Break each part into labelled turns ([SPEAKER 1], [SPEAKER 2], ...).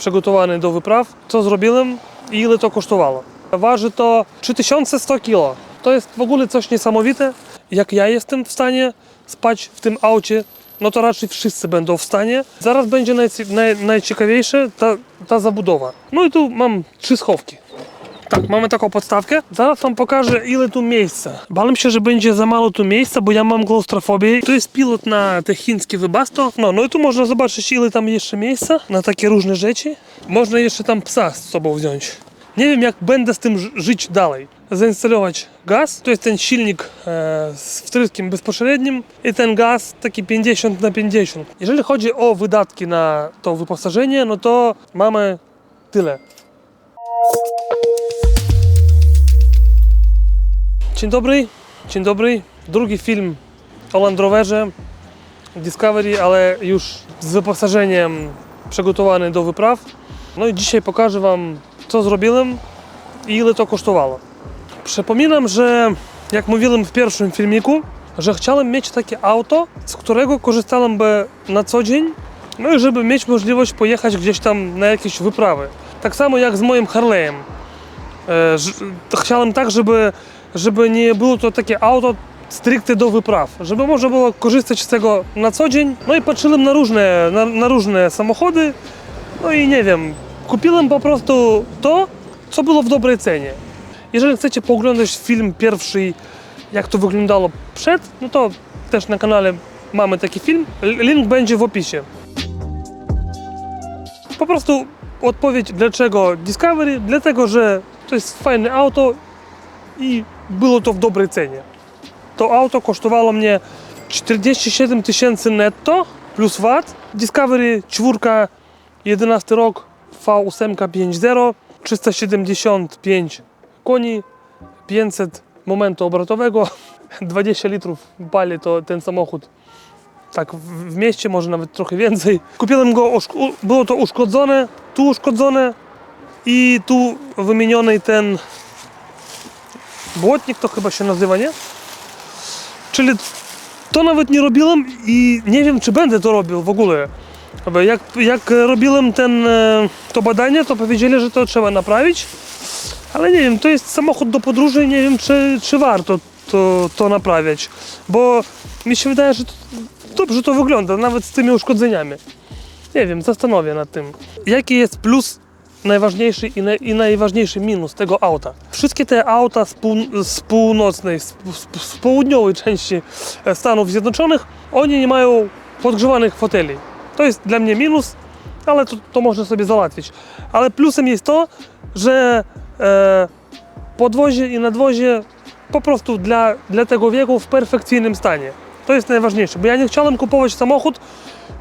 [SPEAKER 1] przygotowany do wypraw. Co zrobiłem i ile to kosztowało. Waży to 3100 kg. To jest w ogóle coś niesamowite. Jak ja jestem w stanie spać w tym aucie, no to raczej wszyscy będą w stanie. Zaraz będzie najci- naj, najciekawiejsze ta, ta zabudowa. No i tu mam trzy schowki. Tak, mamy taką podstawkę. Zaraz wam pokażę, ile tu miejsca. Bałem się, że będzie za mało tu miejsca, bo ja mam klaustrofobię. Tu jest pilot na te chińskie wybasto. No, no i tu można zobaczyć, ile tam jeszcze miejsca na takie różne rzeczy. Można jeszcze tam psa z sobą wziąć. Nie wiem, jak będę z tym ży- żyć dalej. Zainstalować gaz, to jest ten silnik e, z wtryskiem bezpośrednim i ten gaz taki 50 na 50. Jeżeli chodzi o wydatki na to wyposażenie, no to mamy tyle. Dzień dobry, dzień dobry. Drugi film o Land Roverze Discovery, ale już z wyposażeniem przygotowany do wypraw. No i dzisiaj pokażę Wam, co zrobiłem i ile to kosztowało. Przypominam, że jak mówiłem w pierwszym filmiku, że chciałem mieć takie auto, z którego korzystałem na co dzień, no i żeby mieć możliwość pojechać gdzieś tam na jakieś wyprawy. Tak samo jak z moim Harley'em. E, Chciałem tak, żeby, żeby nie było to takie auto stricte do wypraw, żeby można było korzystać z tego na co dzień. No i patrzyłem na różne, na, na różne samochody, no i nie wiem, kupiłem po prostu to, co było w dobrej cenie. Jeżeli chcecie pooglądać film pierwszy, jak to wyglądało przed, no to też na kanale mamy taki film. Link będzie w opisie. Po prostu odpowiedź dlaczego Discovery, dlatego że to jest fajne auto i było to w dobrej cenie. To auto kosztowało mnie 47 tysięcy netto plus VAT. Discovery 4 11 rok V8 5.0 375 koni 500 momentu obrotowego 20 litrów pali to ten samochód tak w, mieście, może nawet trochę więcej. Kupiłem go, było to uszkodzone, tu uszkodzone i tu wymieniony ten błotnik, to chyba się nazywa, nie? Czyli to nawet nie robiłem i nie wiem, czy będę to robił w ogóle. Jak, jak robiłem ten, e, to badanie, to powiedzieli, że to trzeba naprawić, ale nie wiem, to jest samochód do podróży, nie wiem, czy, czy warto to, to naprawiać, bo mi się wydaje, że to, dobrze to wygląda, nawet z tymi uszkodzeniami. Nie wiem, zastanowię nad tym. Jaki jest plus najważniejszy i, i najważniejszy minus tego auta? Wszystkie te auta z, pół, z północnej, z, z, południowej części e, Stanów Zjednoczonych, oni nie mają podgrzewanych foteli. To jest dla mnie minus, ale to, to można sobie załatwić. Ale plusem jest to, że e, podwozie i nadwozie po prostu dla, dla tego wieku w perfekcyjnym stanie. To jest najważniejsze, bo ja nie chciałem kupować samochód,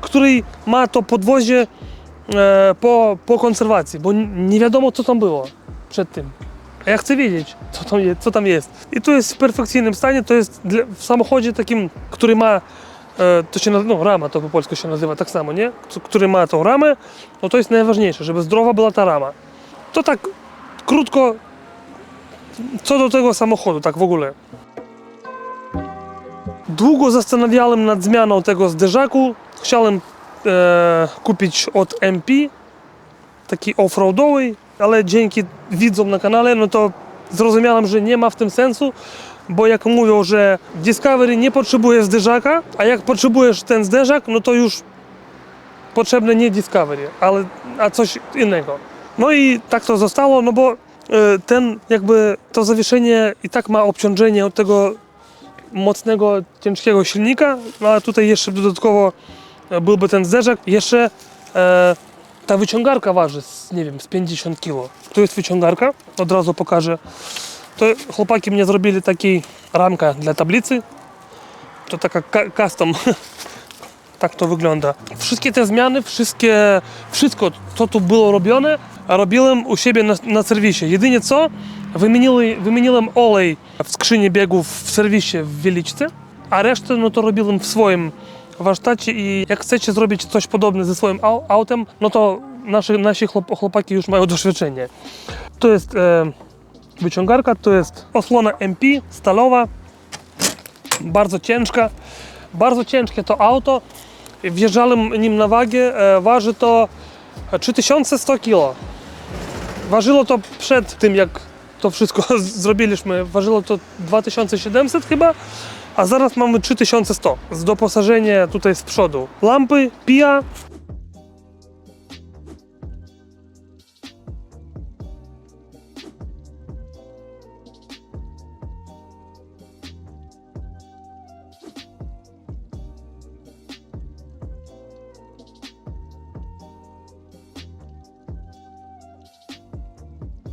[SPEAKER 1] który ma to podwozie po, po konserwacji, bo nie wiadomo co tam było przed tym. A ja chcę wiedzieć, co tam, jest, co tam jest. I to jest w perfekcyjnym stanie, to jest dla, w samochodzie takim, który ma, e, to się nazywa, no rama to po polsku się nazywa tak samo, nie? Który ma tą ramę, no to jest najważniejsze, żeby zdrowa była ta rama. To tak krótko, co do tego samochodu, tak w ogóle. Długo zastanawiałem nad zmianą tego zderzaku. Chciałem e, kupić od MP taki offroadowy, ale dzięki widzom na kanale, no to zrozumiałem, że nie ma w tym sensu, bo jak mówią, że Discovery nie potrzebuje zderzaka, a jak potrzebujesz ten zderzak, no to już potrzebne nie Discovery, ale a coś innego. No i tak to zostało, no bo e, ten jakby to zawieszenie i tak ma obciążenie od tego mocnego, ciężkiego silnika, no a tutaj jeszcze dodatkowo byłby ten zderzak. Jeszcze e, ta wyciągarka waży, z, nie wiem, z 50 kg. Tu jest wyciągarka, od razu pokażę. To chłopaki mnie zrobili taki ramka dla tablicy. To taka ka- custom. tak to wygląda. Wszystkie te zmiany, wszystkie, wszystko co tu było robione, robiłem u siebie na, na serwisie. Jedynie co, wymienili, wymieniłem olej w skrzyni biegów w serwisie w Wieliczce, a resztę no to robiłem w swoim warsztacie i jak chcecie zrobić coś podobne ze swoim au- autem, no to nasi, nasi chłop, chłopaki już mają doświadczenie. To jest e, wyciągarka, to jest osłona MP stalowa, bardzo ciężka, bardzo ciężkie to auto. Wjeżdżałem nim na wagę, e, waży to A 3100 kg. Ważyło to przed tym, jak to wszystko zrobiliśmy, ważyło to 2700 chyba, a zaraz mamy 3100 z doposażenia tutaj z przodu. Lampy, pija,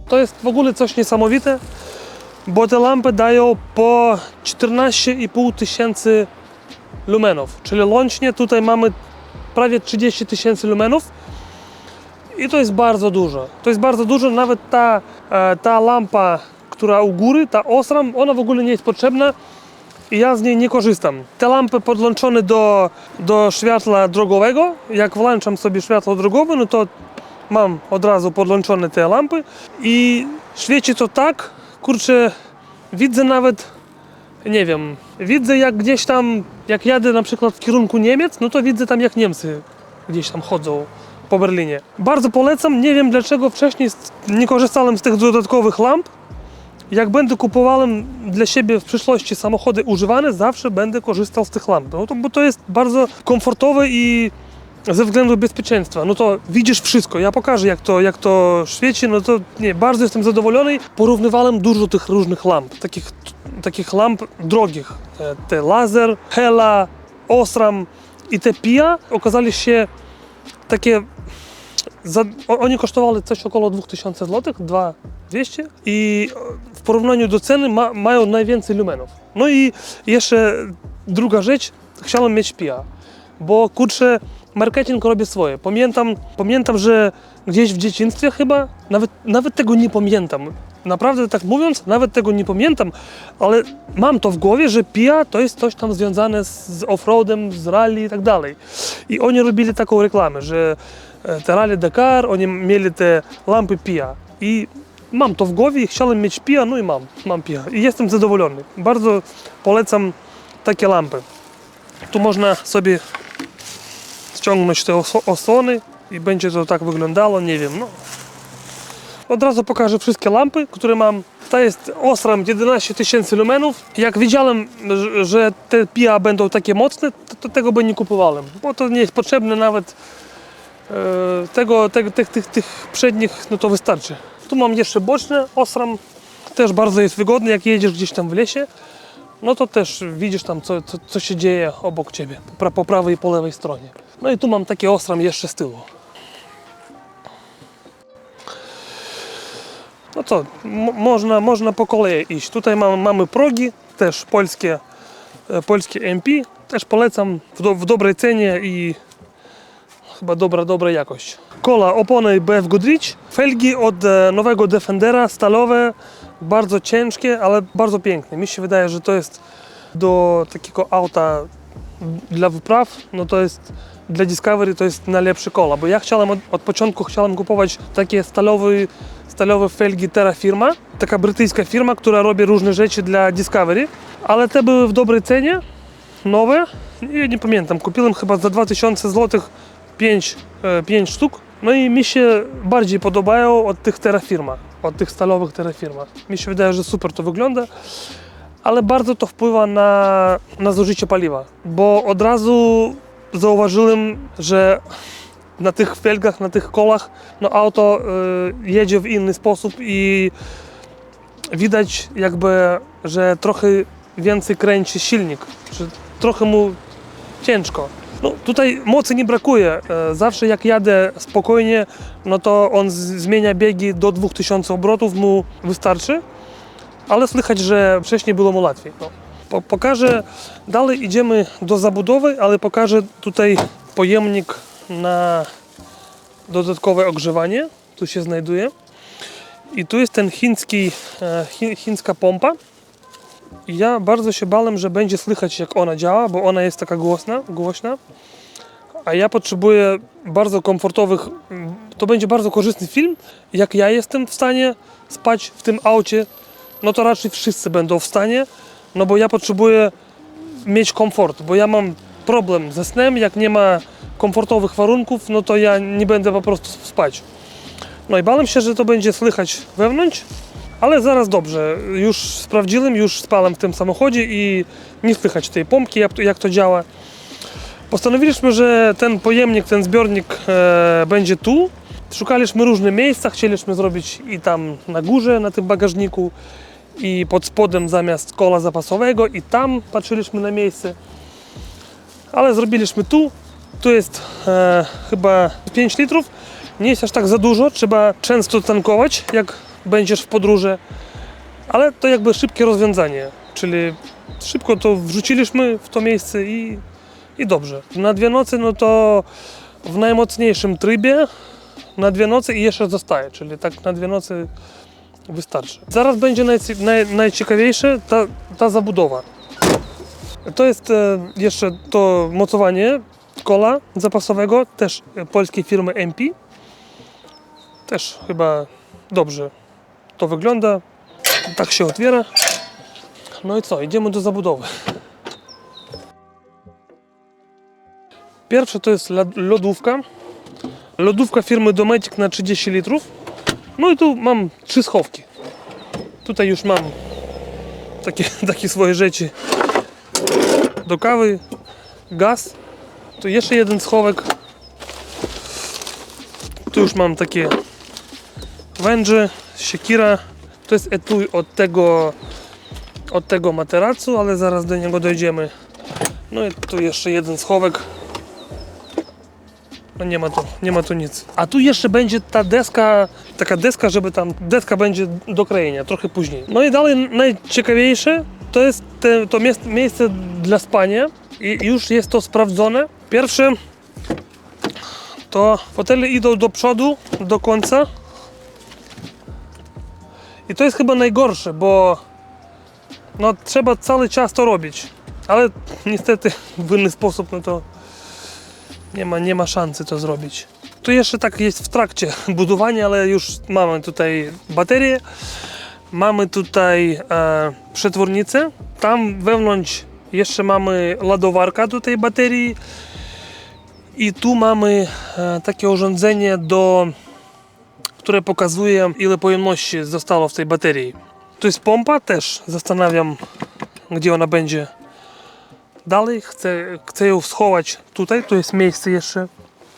[SPEAKER 1] To jest w ogóle coś niesamowite, bo te lampy dają po 14,5 tysięcy lumenów, czyli łącznie tutaj mamy prawie 30 tysięcy lumenów i to jest bardzo dużo. To jest bardzo dużo, nawet ta, e, ta lampa, która u góry, ta osram, ona w ogóle nie jest potrzebna i ja z niej nie korzystam. Te lampy podłączone do, do światła drogowego, jak włączam sobie światło drogowe, no to mam od razu podłączone te lampy i świeci to tak, kurczę, widzę nawet, nie wiem, widzę jak gdzieś tam, jak jadę na przykład w kierunku Niemiec, no to widzę tam jak Niemcy gdzieś tam chodzą po Berlinie. Bardzo polecam, nie wiem dlaczego wcześniej nie korzystałem z tych dodatkowych lamp. Jak będę kupowałem dla siebie w przyszłości samochody używane, zawsze będę korzystał z tych lamp, no to, bo to jest bardzo komfortowe i ze względu bezpieczeństwa, no to widzisz wszystko. Ja pokażę, jak to, jak to świeci, no to nie, bardzo jestem zadowolony. Porównywałem dużo tych różnych lamp, takich, takich lamp drogich. E, Te laser, Hela, Osram i te Pia okazali się takie za, oni kosztowali coś około 2000 zł, 2200 i w porównaniu do ceny ma, mają najwięcej lumenów. No i jeszcze druga rzecz, chciałem mieć PIA, bo kurczę, marketing robi swoje. Pamiętam, pamiętam, że gdzieś w dzieciństwie chyba, nawet, nawet tego nie pamiętam. Naprawdę tak mówiąc, nawet tego nie pamiętam, ale mam to w głowie, że PIA to jest coś tam związane z, offroadem, z rally i tak dalej. I oni robili taką reklamę, że e, te rally Dakar, oni mieli te lampy PIA. I mam to w głowie chciałem mieć PIA, no i mam, mam PIA. I jestem zadowolony. Bardzo polecam takie lampy. Tu można sobie ściągnąć te osłony i będzie to tak wyglądało, nie wiem, no. Od razu pokażę wszystkie lampy, które mam. To jest Osram 11 tysięcy lumenów. Jak widziałem, że- te PIA będą takie mocne, to, tego by nie kupowałem, bo to nie jest potrzebne nawet e, tego, tych, tych, tych przednich, no to wystarczy. Tu mam jeszcze boczne Osram, też bardzo jest wygodny, jak jedziesz gdzieś tam w lesie, no to też widzisz tam, co, co, co się dzieje obok ciebie, po, po prawej i po lewej stronie. No i tu mam takie Osram jeszcze z tyłu. No co, można, można po kolei iść. Tutaj mamy, mamy progi, też polskie, e, polskie MP. Też polecam w, do, w dobrej cenie i chyba dobra, dobra jakość. Kola, opony BF Goodrich, felgi od e, nowego Defendera, stalowe, bardzo ciężkie, ale bardzo piękne. Mi się wydaje, że to jest do takiego auta dla wypraw, no to jest dla Discovery to jest najlepsze kola, bo ja chciałem od, od początku chciałem kupować takie stalowe, stalowe felgi Terra Firma, taka brytyjska firma, która robi różne rzeczy dla Discovery, ale te były w dobrej cenie, nowe, ja nie pamiętam, kupiłem chyba za 2000 zł 5, 5 sztuk, no i mi się bardziej podobają od tych Terra Firma, od tych stalowych Terra Firma. Mi się wydaje, że super to wygląda ale bardzo to wpływa na, na zużycie paliwa, bo od razu zauważyłem, że na tych felgach, na tych kolach, no auto y, jedzie w inny sposób i widać jakby, że trochę więcej kręci silnik, że trochę mu ciężko. No, tutaj mocy nie brakuje. E, Zawsze jak jadę spokojnie, no to on zmienia biegi do 2000 obrotów, mu wystarczy ale słychać, że wcześniej było mu łatwiej. No. Po, pokażę, dalej idziemy do zabudowy, ale pokażę tutaj pojemnik na dodatkowe ogrzewanie. Tu się znajduje. I tu jest ten chiński, e, chi, chińska pompa. Ja bardzo się bałem, że będzie słychać jak ona działa, bo ona jest taka głośna, głośna. A ja potrzebuję bardzo komfortowych, to będzie bardzo korzystny film. Jak ja jestem w stanie spać w tym aucie, no to raczej wszyscy będą w stanie, no bo ja potrzebuję mieć komfort, bo ja mam problem ze snem, jak nie ma komfortowych warunków, no to ja nie będę po prostu spać. No i bałem się, że to będzie słychać wewnątrz, ale zaraz dobrze. Już sprawdziłem, już spałem w tym samochodzie i nie słychać tej pompki, jak to, działa. Postanowiliśmy, że ten pojemnik, ten zbiornik e, będzie tu. Szukaliśmy różnych miejsc, chcieliśmy zrobić i tam na górze, na tym bagażniku, i pod spodem zamiast kola zapasowego, i tam patrzyliśmy na miejsce. Ale zrobiliśmy tu. Tu jest e, chyba 5 litrów. Nie jest aż tak za dużo, trzeba często tankować, jak będziesz w podróży. Ale to jakby szybkie rozwiązanie, czyli szybko to wrzuciliśmy w to miejsce i i dobrze. Na dwie nocy, no to w najmocniejszym trybie na dwie nocy i jeszcze zostaje, czyli tak na dwie nocy wystarczy. Zaraz będzie naj, najciekawiejsze ta, ta zabudowa. To jest e, jeszcze to mocowanie kola zapasowego, też polskiej firmy MP. Też chyba dobrze to wygląda. Tak się otwiera. No i co, idziemy do zabudowy. Pierwsze to jest lod- lodówka. Lodówka firmy Dometic na 30 litrów. No i tu mam trzy schowki. Tutaj już mam takie, takie swoje rzeczy do kawy, gaz. Tu jeszcze jeden schowek. Tu już mam takie węże, siekira. To jest etui od tego, od tego materacu, ale zaraz do niego dojdziemy. No i tu jeszcze jeden schowek. No nie ma tu, nie ma tu nic. A tu jeszcze będzie ta deska, taka deska, żeby tam, deska będzie do krojenia, trochę później. No i dalej najciekawiejsze to jest te, to miejsce dla spania i już jest to sprawdzone. Pierwsze to fotele idą do przodu, do końca. I to jest chyba najgorsze, bo no, trzeba cały czas to robić. Ale niestety w inny sposób no to nie ma, nie ma szansy to zrobić. Tu jeszcze tak jest w trakcie budowania, ale już mamy tutaj baterię, mamy tutaj e, przetwornicę, tam wewnątrz jeszcze mamy ładowarka do tej baterii i tu mamy e, takie urządzenie do które pokazuje ile pojemności zostało w tej baterii. Tu jest pompa też, zastanawiam gdzie ona będzie Dalej chcę, chcę ją schować tutaj, tu jest miejsce jeszcze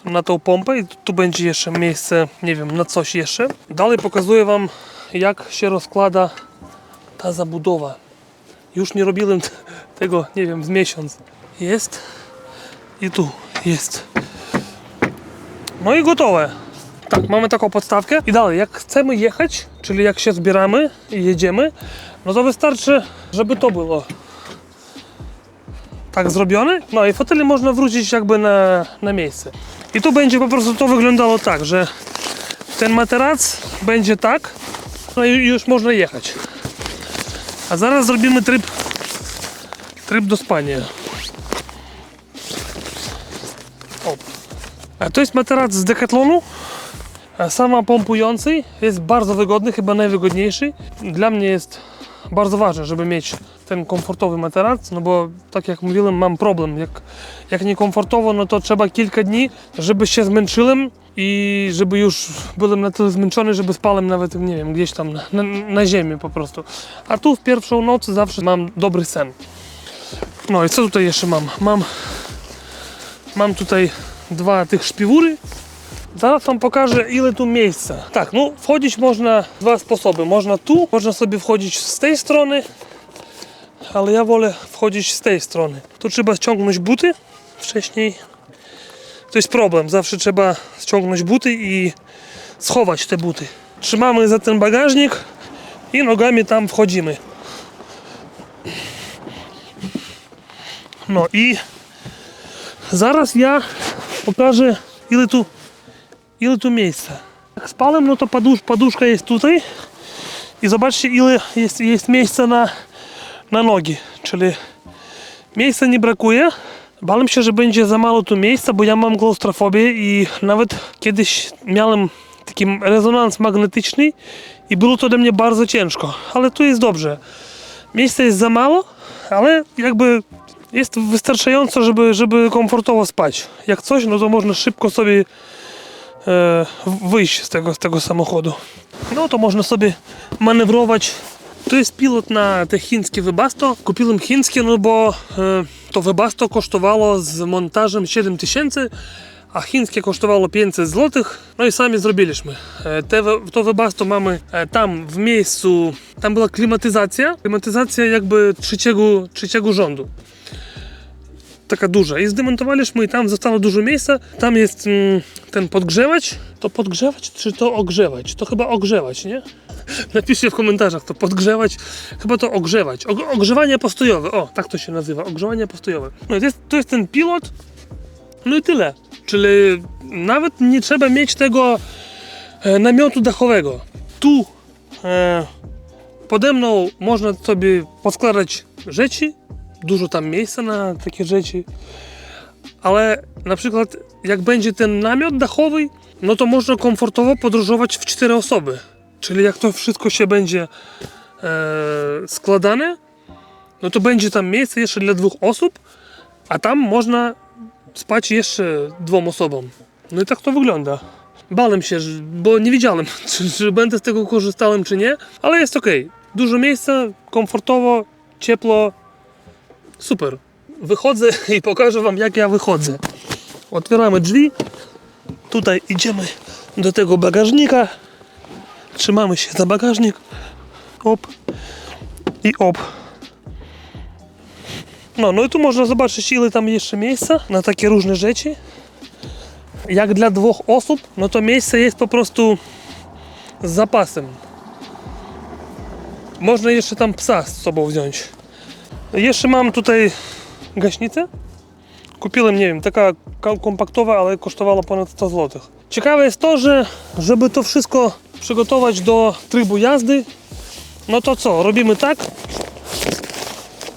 [SPEAKER 1] na tą pompę i tu będzie jeszcze miejsce, nie wiem, na coś jeszcze. Dalej pokazuję Wam jak się rozkłada ta zabudowa. Już nie robiłem tego, nie wiem, z miesiąc. Jest i tu jest. No i gotowe. Tak, mamy taką podstawkę i dalej, jak chcemy jechać, czyli jak się zbieramy i jedziemy, no to wystarczy, żeby to było tak zrobiony. No i fotele można wrócić jakby na, na miejsce. I tu będzie po prostu to wyglądało tak, że ten materac będzie tak, no i już można jechać. A zaraz zrobimy tryb, tryb do spania. A to jest materac z Decathlonu. Sama pompujący jest bardzo wygodny, chyba najwygodniejszy. Dla mnie jest bardzo ważne, żeby mieć ten komfortowy materac, no bo tak jak mówiłem, mam problem. Jak, jak niekomfortowo, no to trzeba kilka dni, żeby się zmęczyłem i żeby już byłem na tyle zmęczony, żeby spałem nawet, nie wiem, gdzieś tam na, na, na ziemi po prostu. A tu w pierwszą noc zawsze mam dobry sen. No i co tutaj jeszcze mam? Mam, mam tutaj dwa tych szpiwóry. Zaraz wam pokażę ile tu miejsca. Tak, no wchodzić można dwa sposoby. Można tu, można sobie wchodzić z tej strony, ale ja wolę wchodzić z tej strony. Tu trzeba ściągnąć buty wcześniej. To jest problem, zawsze trzeba ściągnąć buty i schować te buty. Trzymamy za ten bagażnik i nogami tam wchodzimy. No i zaraz ja pokażę ile tu ile tu miejsca. Jak spałem, no to podusz, poduszka jest tutaj i zobaczcie ile jest, jest miejsca na, na nogi, czyli miejsca nie brakuje. Bałem się, że będzie za mało tu miejsca, bo ja mam klaustrofobię i nawet kiedyś miałem taki rezonans magnetyczny i było to dla mnie bardzo ciężko, ale tu jest dobrze. Miejsca jest za mało, ale jakby Jest wystarczająco, żeby, żeby komfortowo spać. Jak coś, no to można szybko sobie e, wyjść z tego, z tego samochodu. No to można sobie manewrować. To jest pilot na te chińskie Webasto. Kupiłem chińskie, no bo e, to Webasto kosztowało z montażem 7000 a chińskie kosztowało 500 zł. No i sami zrobiliśmy. E, Te, we- to Webasto mamy e, tam w miejscu, tam była klimatyzacja, klimatyzacja jakby trzeciego, trzeciego rządu. Taka duża. I zdemontowaliśmy i tam zostało dużo miejsca. Tam jest mm, ten podgrzewacz. To podgrzewać czy to ogrzewać? To chyba ogrzewać, nie? Napiszcie w komentarzach, to podgrzewać, chyba to ogrzewać. Og- ogrzewanie postojowe, o, tak to się nazywa, ogrzewanie postojowe. No to jest, to jest ten pilot, no i tyle. Czyli nawet nie trzeba mieć tego e, namiotu dachowego. Tu e, pode mną można sobie poskładać rzeczy, dużo tam miejsca na takie rzeczy, ale na przykład jak będzie ten namiot dachowy, no to można komfortowo podróżować w cztery osoby. Czyli jak to wszystko się będzie e, składane, no to będzie tam miejsce jeszcze dla dwóch osób, a tam można spać jeszcze dwóm osobom. No i tak to wygląda. Bałem się, bo nie wiedziałem, czy, czy będę z tego korzystałem, czy nie, ale jest ok. Dużo miejsca, komfortowo, ciepło, super. Wychodzę i pokażę Wam, jak ja wychodzę. Otwieramy drzwi, tutaj idziemy do tego bagażnika, trzymamy się za bagażnik, op i op. No, no i tu można zobaczyć, ile tam jeszcze miejsca na takie różne rzeczy. Jak dla dwóch osób, no to miejsce jest po prostu z zapasem. Można jeszcze tam psa z sobą wziąć. Jeszcze mam tutaj gaśnicę. Kupiłem, nie wiem, taka ka- kompaktowa, ale kosztowała ponad 100 zł. Ciekawe jest to, że żeby to wszystko przygotować do trybu jazdy, no to co, robimy tak,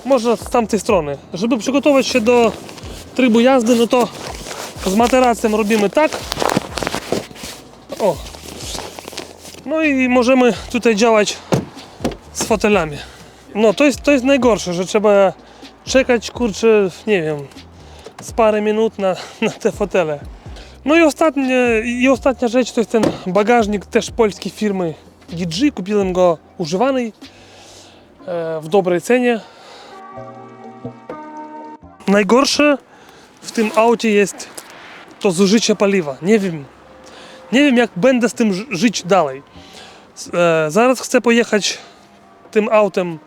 [SPEAKER 1] można z tamtej strony. Żeby przygotować się do trybu jazdy, no to z materacją robimy tak. O. No i możemy tutaj działać z fotelami. No to jest, to jest najgorsze, że trzeba czekać, kurczę, nie wiem, z parę minut na, na te fotele. No i, ostatnie, i ostatnia rzecz to jest ten bagażnik też polskiej firmy DG. Kupiłem go używany e, w dobrej cenie. Najgorsze w tym aucie jest to zużycie paliwa. Nie wiem, nie wiem jak będę z tym ży- żyć dalej. E, zaraz chcę pojechać tym autem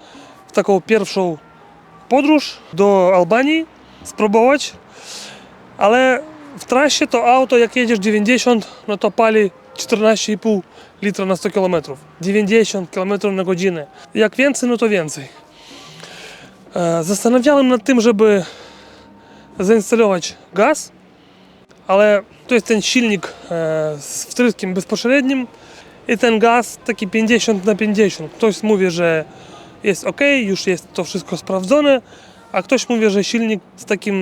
[SPEAKER 1] taką pierwszą podróż do Albanii, spróbować, ale w trasie to auto jak jedziesz 90, no to pali 14,5 litra na 100 km. 90 km na godzinę. Jak więcej, no to więcej. E, Zastanawiałem nad tym, żeby zainstalować gaz, ale to jest ten silnik e, z wtryskiem bezpośrednim i ten gaz taki 50 na 50. Ktoś mówi, że jest ok, już jest to wszystko sprawdzone, a ktoś mówi, że silnik z takim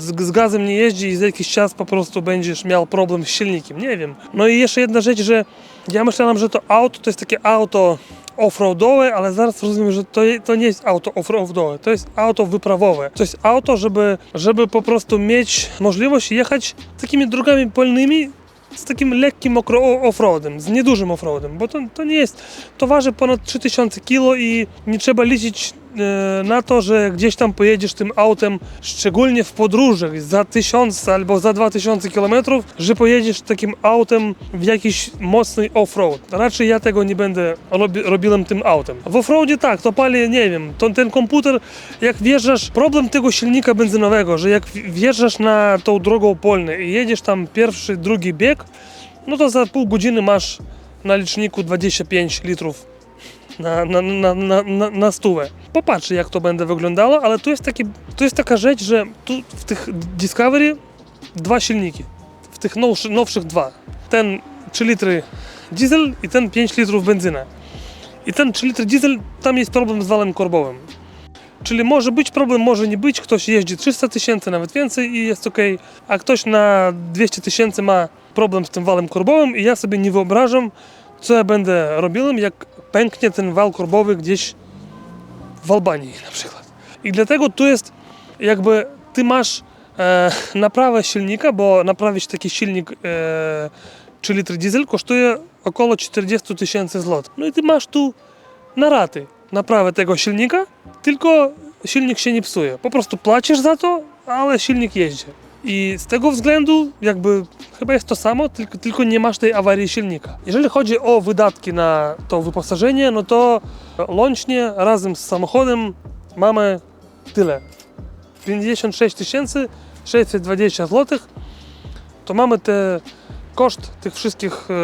[SPEAKER 1] z, z gazem nie jeździ i za jakiś czas po prostu będziesz miał problem z silnikiem. Nie wiem. No i jeszcze jedna rzecz, że ja myślałem, że to auto to jest takie auto offroadowe, ale zaraz rozumiem, że to, to nie jest auto offroadowe, to jest auto wyprawowe. To jest auto, żeby, żeby po prostu mieć możliwość jechać takimi drogami polnymi z takim lekkim offroadem, z niedużym offroadem, bo to, to nie jest, to waży ponad 3000 kg i nie trzeba liczyć na to, że gdzieś tam pojedziesz tym autem, szczególnie w podróżach za 1000 albo za 2000 km, że pojedziesz takim autem w jakiś mocny offroad. Raczej ja tego nie będę robi, robiłem tym autem. W offroadzie tak, to pali, nie wiem, to, ten komputer, jak wjeżdżasz, problem tego silnika benzynowego, że jak wjeżdżasz na tą drogą polną i jedziesz tam pierwszy, drugi bieg, no to za pół godziny masz na liczniku 25 litrów na, na, na, na, na, stówę. Popatrzę jak to będzie wyglądało, ale tu jest, taki, tu jest taka rzecz, że tu w tych Discovery dwa silniki. W tych nowszy, nowszych dwa. Ten 3 litry diesel i ten 5 litrów benzyna. I ten 3 litry diesel, tam jest problem z walem korbowym. Czyli może być problem, może nie być. Ktoś jeździ 300 tysięcy, nawet więcej i jest ok, a ktoś na 200 tysięcy ma problem z tym walem korbowym i ja sobie nie wyobrażam, co ja będę robił, jak pęknie ten wal korbowy gdzieś w Albanii na przykład. I dlatego tu jest jakby ty masz e, naprawę silnika, bo naprawić taki silnik e, 3 litry diesel kosztuje około 40 tysięcy złotych. No i ty masz tu na raty naprawę tego silnika, tylko silnik się nie psuje. Po prostu płacisz za to, ale silnik jeździ. I z tego względu jakby chyba jest to samo, tylko, tylko nie masz tej awarii silnika. Jeżeli chodzi o wydatki na to wyposażenie, no to łącznie razem z samochodem mamy tyle. 56 620 zł. To mamy te koszt tych wszystkich, e,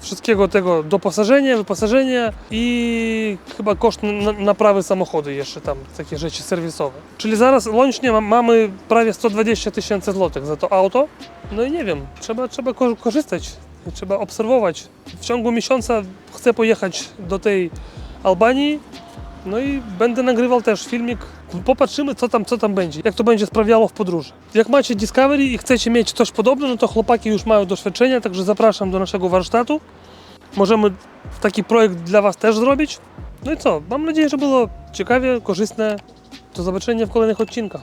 [SPEAKER 1] wszystkiego tego doposażenia, wyposażenia i chyba koszt na- naprawy samochodu jeszcze tam, takie rzeczy serwisowe. Czyli zaraz łącznie ma- mamy prawie 120 tysięcy złotych za to auto. No i nie wiem, trzeba, trzeba ko- korzystać, trzeba obserwować. W ciągu miesiąca chcę pojechać do tej Albanii, no i będę nagrywał też filmik. Popatrzymy, co tam, co tam będzie, jak to będzie sprawiało w podróży. Jak macie Discovery i chcecie mieć coś podobnego, no to chłopaki już mają doświadczenia, także zapraszam do naszego warsztatu. Możemy taki projekt dla Was też zrobić. No i co? Mam nadzieję, że było ciekawie, korzystne. Do zobaczenia w kolejnych odcinkach.